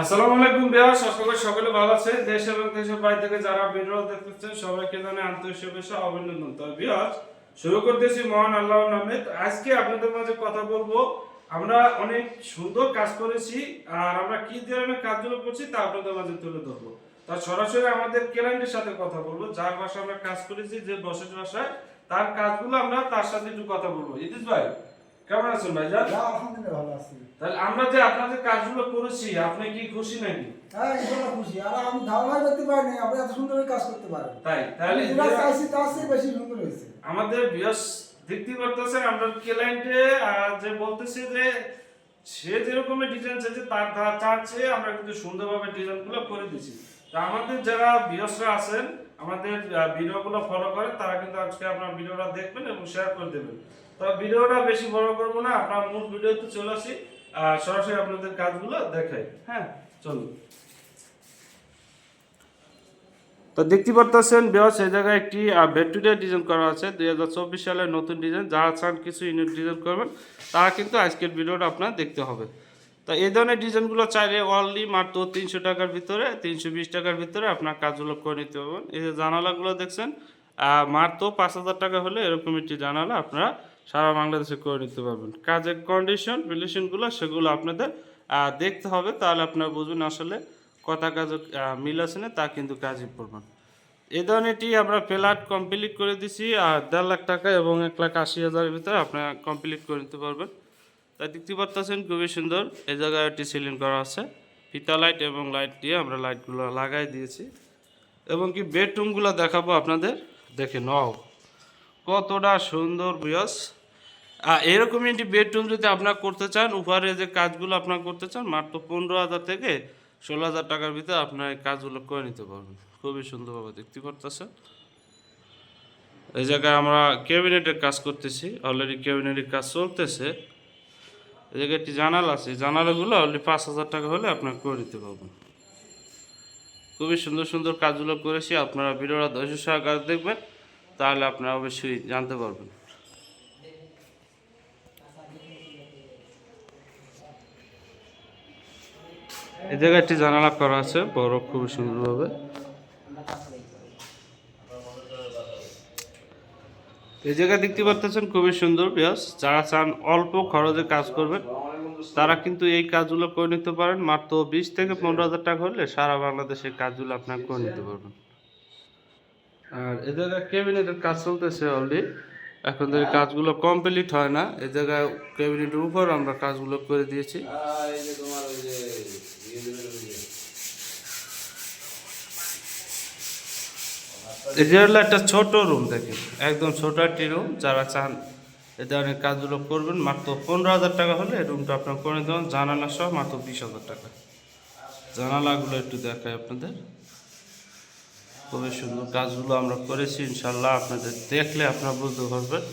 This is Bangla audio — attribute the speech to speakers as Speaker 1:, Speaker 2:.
Speaker 1: আসসালামু আলাইকুম করি সকলে ভালো আছে। দেশ এবং দেশের বাইরে থেকে যারা দেখতেছেন, সবাইকে আন্তরিক অভিনন্দন। বিহাস শুরু করতেছি মহান নামে। আজকে আপনাদের মাঝে কথা বলব। আমরা অনেক সুন্দর কাজ করেছি আর আমরা কি ধরনের কাজগুলো করছি তা আপনাদের মাঝে তুলে ধরবো। তা সরাসরি আমাদের ক্লায়েন্টের সাথে কথা বলব। যার বাসায় আমরা কাজ করেছি, যে বসত বাসায়, তার কাজগুলো আমরা তার সাথে একটু কথা বলব। ইতিস ভাই কেমন আছেন ভাইজান
Speaker 2: না, আলহামদুলিল্লাহ ভালো আছি।
Speaker 1: তাহলে আমরা যে আপনাদের কাজগুলো করেছি আপনি কি খুশি নাকি
Speaker 2: হ্যাঁ, ইনশাআল্লাহ খুশি। আর আমি ধারণাই করতে পারিনি, আপনি এত সুন্দর কাজ করতে পারেন।
Speaker 1: তাই তাহলে
Speaker 2: আমি যেটা চাইছি তার চেয়ে বেশি সুন্দর হয়েছে।
Speaker 1: আমাদের বিয়স দেখতে আমরা ক্লায়েন্টে যে বলতেছি যে সে যেরকম ডিজাইন চাইছে, তার তার চেয়ে আমরা কিন্তু সুন্দরভাবে ডিজাইনগুলো করে দিচ্ছি তা আমাদের যারা বিয়সরা আছেন, আমাদের ভিডিওগুলো ফলো করেন তারা কিন্তু আজকে আপনার ভিডিওটা দেখবেন এবং শেয়ার করে দেবেন। তো ভিডিওটা বেশি বড় করব না, আপনার মূল ভিডিওতে চলে আসি। সরাসরি আপনাদের কাজগুলো দেখাই। হ্যাঁ চলুন। তো দেখতে পারতেছেন বেওয়াস এই জায়গায় একটি ভেক্টোরিয়া ডিজাইন করা আছে, দুই হাজার চব্বিশ সালের নতুন ডিজাইন যারা চান কিছু ইউনিট ডিজাইন করবেন, তারা কিন্তু আজকের ভিডিওটা আপনার দেখতে হবে। তো এই ধরনের ডিজাইনগুলো চাইলে অনলি মাত্র তিনশো টাকার ভিতরে, তিনশো বিশ টাকার ভিতরে আপনার কাজগুলো করে নিতে পারবেন। এই যে জানালাগুলো দেখছেন মাত্র পাঁচ হাজার টাকা হলে এরকম একটি জানালা আপনারা সারা বাংলাদেশে করে নিতে পারবেন। কাজের কন্ডিশন রিলেশনগুলো সেগুলো আপনাদের দেখতে হবে, তাহলে আপনারা বুঝবেন আসলে কথা কাজ মিল আছে না, তা কিন্তু কাজই পড়বেন এই ধরনেরটি আমরা প্লাট কমপ্লিট করে দিছি, আর দেড় লাখ টাকা এবং এক লাখ আশি হাজারের ভিতরে আপনারা কমপ্লিট করে নিতে পারবেন। তাই দেখতে পাচ্ছেন খুবই সুন্দর। এই জায়গায় একটি সিলিং করা আছে। ফিতা লাইট এবং লাইট দিয়ে আমরা লাইটগুলো লাগাই দিয়েছি। এবং কি বেডরুমগুলো দেখাবো আপনাদের। দেখে নাও কতটা সুন্দর বিয়স আর এরকমই একটি বেডরুম যদি আপনার করতে চান উপরে যে কাজগুলো আপনার করতে চান, মাত্র পনেরো হাজার থেকে ষোলো হাজার টাকার ভিতরে আপনার এই কাজগুলো করে নিতে পারবেন। খুবই সুন্দরভাবে দেখতে পারতেছেন এই জায়গায় আমরা ক্যাবিনেটের কাজ করতেছি অলরেডি ক্যাবিনেটের কাজ চলতেছে। এই জায়গায় একটি জানালা আছে জানালাগুলো অলরেডি পাঁচ হাজার টাকা হলে আপনার করে নিতে পারবেন। খুবই সুন্দর সুন্দর কাজগুলো করেছি, আপনারা ভিডিওটা ধৈর্য সহকারে দেখবেন, তাহলে আপনারা অবশ্যই জানতে পারবেন। এই জায়গায় একটি জানালা করা আছে, বড়, খুবই সুন্দরভাবে। এই জায়গায় দেখতে পাচ্ছেন খুবই সুন্দর বিয়াস যারা চান অল্প খরচে কাজ করবেন, তারা কিন্তু এই কাজগুলো করে নিতে পারেন। মাত্র বিশ থেকে পনেরো হাজার টাকা হলে সারা বাংলাদেশের কাজগুলো আপনার করে নিতে পারবেন। আর এ জায়গায় ক্যাবিনেটের কাজ চলতেছে অলরেডি এখন থেকে কাজগুলো কমপ্লিট হয় না। এ জায়গায় ক্যাবিনেটের উপর আমরা কাজগুলো করে দিয়েছি। যে হলো একটা ছোট রুম দেখেন। একদম ছোট একটি রুম যারা চান এই ধরনের কাজগুলো করবেন, মাত্র পনেরো হাজার টাকা হলে রুমটা আপনার করে দেবেন, জানালা সহ মাত্র বিশ হাজার টাকা। জানালাগুলো একটু দেখাই আপনাদের। খুবই সুন্দর কাজগুলো আমরা করেছি ইনশাল্লাহ আপনাদের দেখলে আপনারা বুঝতে পারবেন।